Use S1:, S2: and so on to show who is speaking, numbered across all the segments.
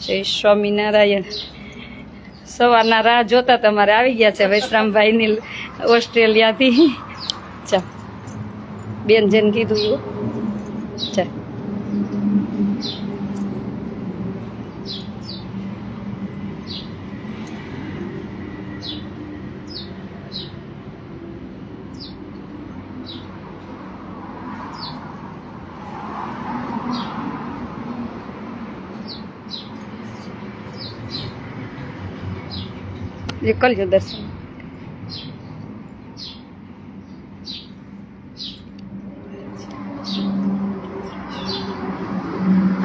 S1: જય સ્વામિનારાયણ. સવારના રાહ જોતા તમારે આવી ગયા છે વૈશ્રામભાઈની ઓસ્ટ્રેલિયાથી. ચા બેન જેને કીધું એવું ચા એ કરજો દર્શન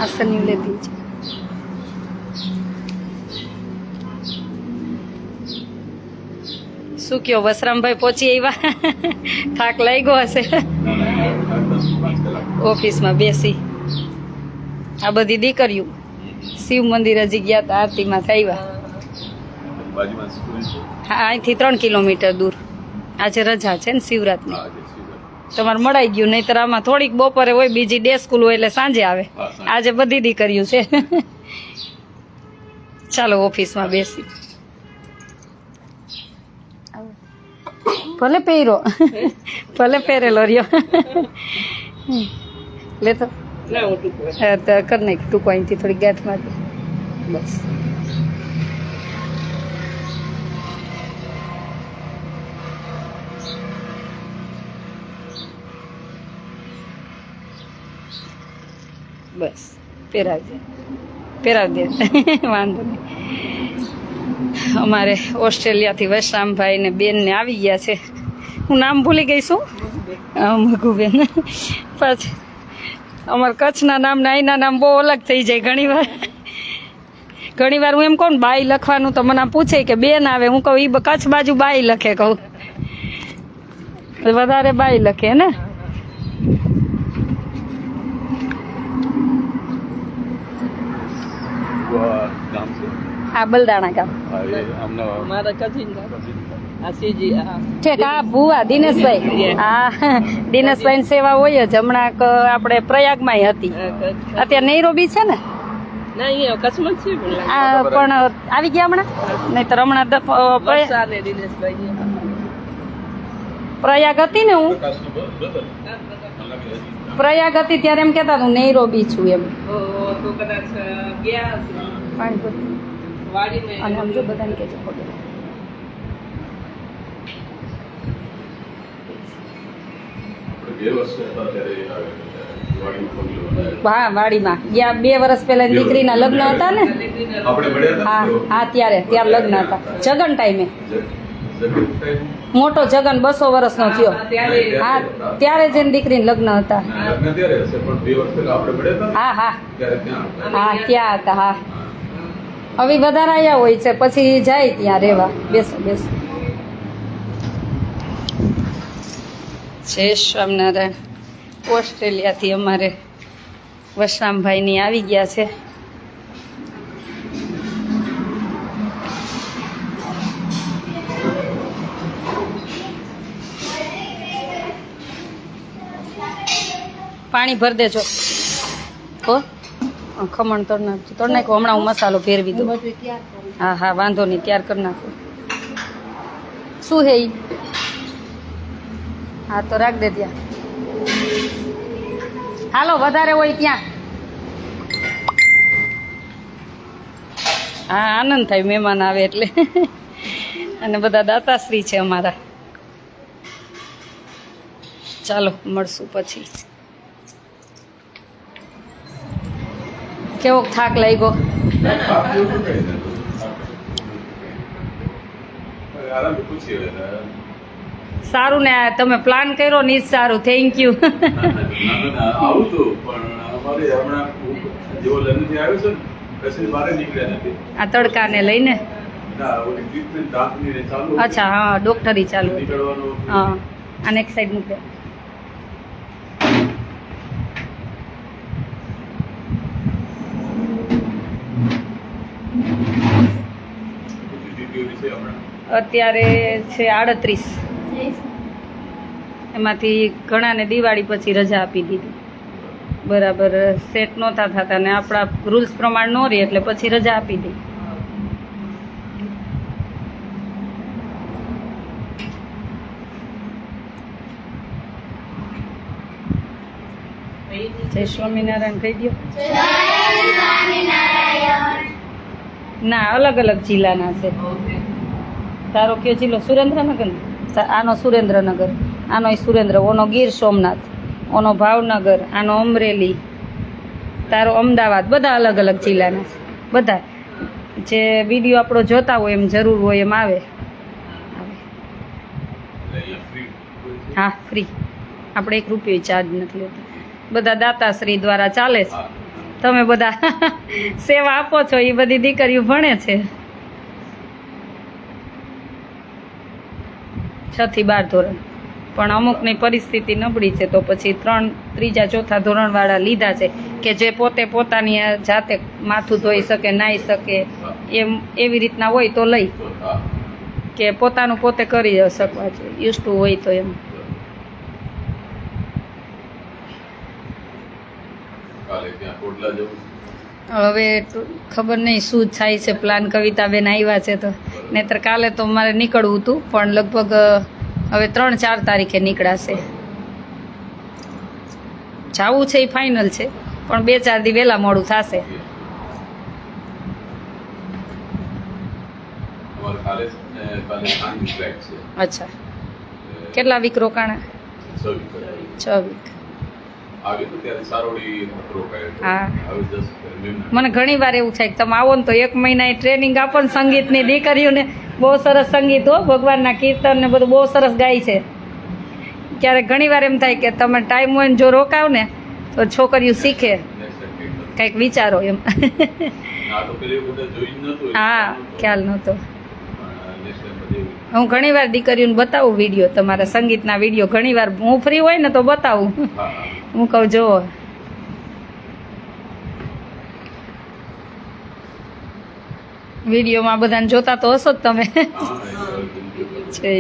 S1: આસની લેતી છે શું કયો વસરામભાઈ પહોંચી આવ્યા? થાક લાગ્યો હશે. ઓફિસમાં બેસી. આ બધી દીકરીઓ શિવ મંદિર હજી ગયા હતા આરતીમાં થયા.
S2: બાજુમાં સ્કૂલ છે?
S1: હા અહીંથી ત્રણ કિલોમીટર દૂર. આજે રજા છે ને શિવરાતની. તમારે મળાઈ ગયું નહીતર આમાં થોડીક બપોરે હોય બીજી ડે સ્કૂલ હોય એટલે સાંજે આવે. આજે બધી દીકરીઓ છે. ચાલો ઓફિસમાં બેસી. ભલે પહેરો. ભલે પહેરેલો રહ્યો. લેતો. હા તો કર નાખ ટૂંકો અહીંથી થોડી ગાંઠ માર બસ. બસ પહેરાવજે દે પહેરાવી દે વાંધો નહીં. અમારે ઓસ્ટ્રેલિયાથી વૈશ્રામભાઈ ને બેનને આવી ગયા છે. હું નામ ભૂલી ગઈ છું? હા, મગુબેન. પાછી અમારા કચ્છના નામ ને અહીંના નામ બહુ અલગ થઈ જાય ઘણી વાર. ઘણી વાર હું એમ કહું બાઈ લખવાનું તો મને પૂછે કે બેન આવે હું કહું એ કચ્છ બાજુ બાઈ લખે કહું. વધારે બાઈ લખે ને
S2: આ ગામ છે?
S1: હા બલદાણા ગામ.
S2: હા,
S3: મારા કઝિન
S1: ઠીક હા ભુવા દિનેશભાઈ. હા દિનેશભાઈ ની સેવા હોય જ. હમણાં ક- આપણે પ્રયાગમાં હતી. અત્યારે નૈરોબી છે ને?
S3: પણ
S1: આ પણ આવી ગયા હમણાં? નહીતર હમણાં પ્રયાગ હતી ને હું? પ્રયાગ હતી ત્યારે એમ કહેતા હું નૈરોબી છું એમ.
S3: ઓ તો કદાચ ગયા હશે.
S1: અને બધાને કહેજો. હા વાડીમાં. ગયા બે વર્ષ પહેલા દીકરીના લગ્ન હતા ને? હા હા ત્યારે ત્યારે લગ્ન હતા. જગન ટાઈમે? મોટો જગન બસો વર્ષનો થયો. હા ત્યારે જ એની દીકરીના લગ્ન હતા.
S2: ના, લગ્ન ત્યારે હશે પણ બે વર્ષ પહેલા આપણે મળ્યા હતા ને,
S1: હા હા.
S2: ત્યાં હતા.
S1: હા ત્યાં હતા હા. હવે વધારે આવ્યા હોય છે પછી જાય ત્યાં રહેવા. બેસો બેસો. જય સ્વામિનારાયણ. ઓસ્ટ્રેલિયાથી અમારે વશરામભાઈની આવી ગયા છે. પાણી ભરી દેજો. હો? ખમણ તળ નાખજો તળ નાખો હમણાં હું મસાલો ફેરવી દઉં. હા હા વાંધો નહીં ત્યાર કરી નાખો. શું હે હા તો રાખ દે ત્યાં. હાલો વધારે હોય ત્યાં. હા આનંદ થાય મહેમાન આવે એટલે. અને બધા દાતાશ્રી છે અમારા. ચાલો મળશું પછી. કેવો થાક લાગ્યો. સારું ને તમે પ્લાન કર્યો ને જ સારું. થેન્ક યુ
S2: આવું તો પણ અમારે હમણાં જેવો લગ્નથી આવ્યો છે ને પછી બહાર નીકળ્યા નથી
S1: આ તડકાને લઈને? અચ્છા હા ડોક્ટરી ચાલુ. હા અને એક સાઈડ મૂકે
S2: બધી DTO છે હમણાં
S1: અત્યારે છે આડત્રીસ. એમાંથી ઘણાને દિવાળી પછી રજા આપી દીધી. બરાબર સેટ નહોતા થતા ને આપણા રૂલ્સ પ્રમાણે ન રહી એટલે પછી રજા આપી દીધી જય સ્વામિનારાયણ કહી દો ના અલગ અલગ જિલ્લાના છે. તારો કયો જિલ્લો સુરેન્દ્રનગર. આનો સુરેન્દ્રનગર આનો સુરેન્દ્ર ઓનો ગીર સોમનાથ ઓનો ભાવનગર આનો અમરેલી તારો અમદાવાદ બધા અલગ અલગ જિલ્લાના છે. બધા. જે વીડિયો આપણો જોતા હોય એમ જરૂર હોય એમ આવે? હા ફ્રી આપણે એક રૂપિયો ચાર્જ નથી લેતો. બધા દાતાશ્રી દ્વારા ચાલે છે. તમે બધા સેવા આપો છો એ બધી દીકરીઓ ભણે છે. છ થી બાર ધોરણ. પણ અમુકની પરિસ્થિતિ નબળી છે, તો પછી ત્રણ, ત્રીજા, ચોથા ધોરણવાળા લીધા છે કે જે પોતે પોતાની જાતે માથું ધોઈ શકે નાહી શકે, એમ, એવી રીતના હોય તો લઈ. કે પોતાનું પોતે કરી શકવા છે, યુઝ ટુ હોય તો એમ. હવે ખબર નહીં શું થાય છે પ્લાન કવિતાબેન આવ્યા છે તો. નહીતર કાલે તો મારે નીકળવું હતું પણ લગભગ હવે ત્રણ ચાર તારીખે નીકળાશે. જાવું છે એ ફાઇનલ છે પણ બે ચાર દી વહેલા મોડું થશે. અચ્છા. કેટલા વીક રોકાણા?
S2: છ વીક
S1: મને ઘણી વાર એવું થાય કે તમે આવો ને તો એક મહિના ટ્રેનિંગ આપો ને સંગીતની દીકરીઓને. બહુ સરસ સંગીત હો ભગવાનના કીર્તન ને બધું બહુ સરસ ગાય છે. ક્યારેક ઘણી વાર એમ થાય કે તમે ટાઈમ હોય ને જો રોકાવ ને તો છોકરીઓ શીખે.
S2: કંઈક
S1: વિચારો એમ. હા ખ્યાલ નહોતો. હું ઘણી વાર દીકરીઓને બતાવું વીડિયો તમારા સંગીતના વીડિયો. ઘણી વાર હું ફ્રી હોય ને તો બતાવું.
S2: હા
S1: કહું જો વિડીયોમાં બધાને જોતા તો હશો જ તમે. છે